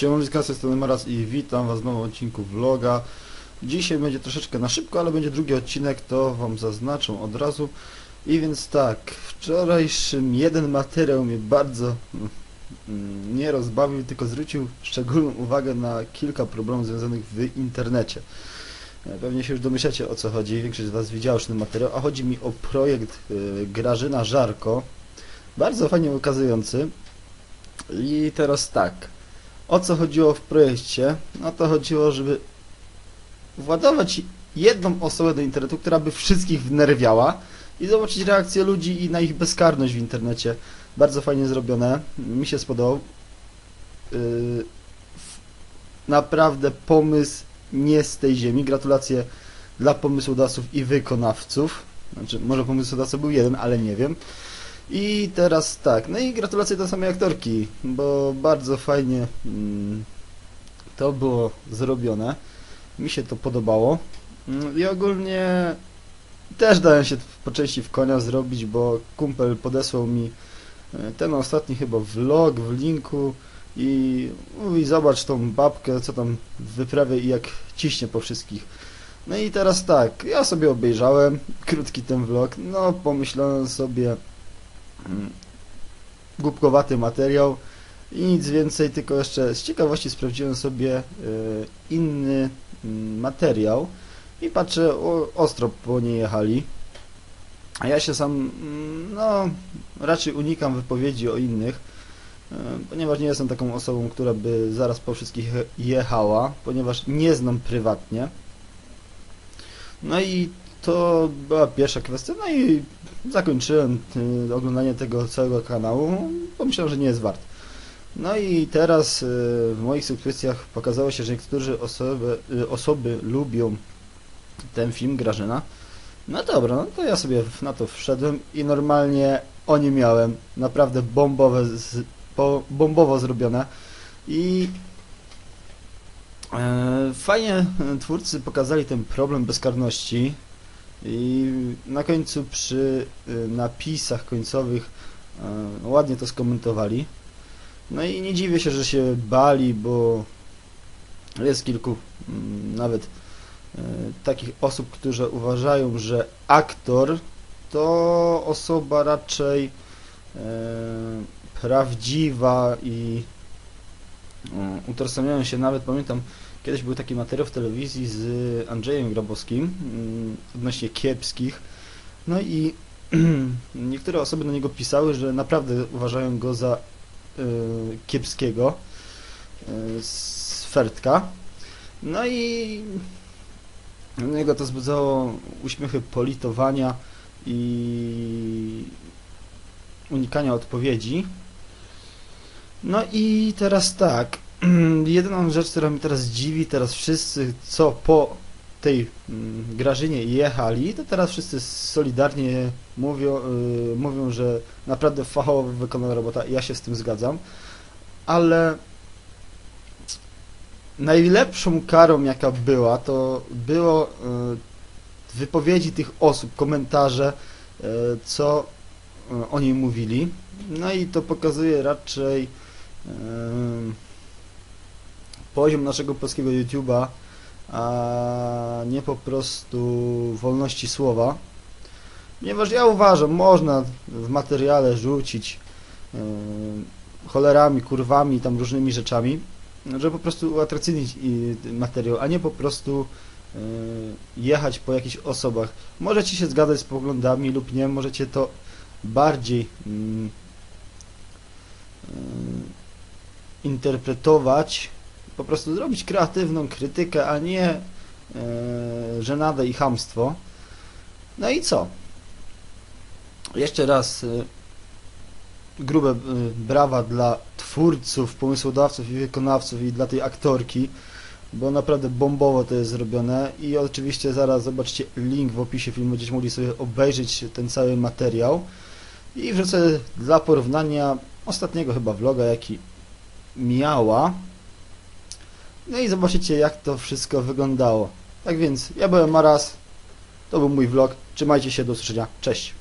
Siemaneczka, z tej strony Maras i witam was w nowym odcinku vloga. Dzisiaj będzie troszeczkę na szybko, ale będzie drugi odcinek, to wam zaznaczę od razu. I więc tak, wczorajszym jeden materiał mnie bardzo mm, nie rozbawił, tylko zwrócił szczególną uwagę na kilka problemów związanych w internecie. E, Pewnie się już domyślacie o co chodzi, większość z was widziała już ten materiał, a chodzi mi o projekt y, Grażyna Żarko. Bardzo fajnie ukazujący. I teraz tak. O co chodziło w projekcie? No to chodziło, żeby władować jedną osobę do internetu, która by wszystkich wnerwiała i zobaczyć reakcję ludzi i na ich bezkarność w internecie. Bardzo fajnie zrobione. Mi się spodobał. Yy, naprawdę pomysł nie z tej ziemi. Gratulacje dla pomysłodawców i wykonawców. Znaczy, może pomysłodawca był jeden, ale nie wiem. I teraz tak, no i gratulacje do samej aktorki, bo bardzo fajnie mm, to było zrobione. Mi się to podobało. Mm, I ogólnie też dałem się po części w konia zrobić, bo kumpel podesłał mi e, ten ostatni chyba vlog w linku i mówi zobacz tą babkę, co tam wyprawia i jak ciśnie po wszystkich. No i teraz tak, ja sobie obejrzałem krótki ten vlog, no pomyślałem sobie głupkowaty materiał i nic więcej, tylko jeszcze z ciekawości sprawdziłem sobie e, inny mm, materiał i patrzę, ostro po nie jechali. A ja się sam, mm, no, raczej unikam wypowiedzi o innych, e, ponieważ nie jestem taką osobą, która by zaraz po wszystkich je- jechała, ponieważ nie znam prywatnie. No i to była pierwsza kwestia, no i zakończyłem y, oglądanie tego całego kanału, pomyślałem, że nie jest wart. No i teraz y, w moich subskrypcjach pokazało się, że niektóre osoby, y, osoby lubią ten film Grażyna. No dobra, no to ja sobie na to wszedłem i normalnie o nie miałem. Naprawdę bombowe, z, bo, bombowo zrobione. I e, fajnie e, twórcy pokazali ten problem bezkarności. I na końcu przy y, napisach końcowych e, ładnie to skomentowali. No i nie dziwię się, że się bali, bo jest kilku mm, nawet e, takich osób, które uważają, że aktor to osoba raczej prawdziwa i utożsamiają się nawet, pamiętam, kiedyś był taki materiał w telewizji z Andrzejem Grabowskim mm, odnośnie kiepskich, no i niektóre osoby do niego pisały, że naprawdę uważają go za e, kiepskiego e, z Fertka. No i u niego to wzbudzało uśmiechy politowania i unikania odpowiedzi. No i teraz tak. Jedyną rzecz, która mi teraz dziwi, teraz wszyscy, co po tej mm, Grażynie jechali, to teraz wszyscy solidarnie mówią, y, mówią, że naprawdę fachowo wykonana robota. Ja się z tym zgadzam. Ale najlepszą karą, jaka była, to było y, wypowiedzi tych osób, komentarze, y, co y, o niej mówili. No i to pokazuje raczej poziom naszego polskiego YouTube'a, a nie po prostu wolności słowa. Ponieważ ja uważam, można w materiale rzucić cholerami, kurwami, tam różnymi rzeczami, żeby po prostu uatrakcyjnić materiał, a nie po prostu jechać po jakichś osobach. Możecie się zgadzać z poglądami lub nie, możecie to bardziej mm, interpretować, po prostu zrobić kreatywną krytykę, a nie y, żenadę i chamstwo. No i co? Jeszcze raz y, grube y, brawa dla twórców, pomysłodawców i wykonawców i dla tej aktorki, bo naprawdę bombowo to jest zrobione i oczywiście zaraz zobaczcie link w opisie filmu, będziecie mogli sobie obejrzeć ten cały materiał i wrzucę dla porównania ostatniego chyba vloga, jaki miała no i zobaczycie jak to wszystko wyglądało. Tak więc, ja byłem Maras, to był mój vlog, trzymajcie się, do usłyszenia, cześć!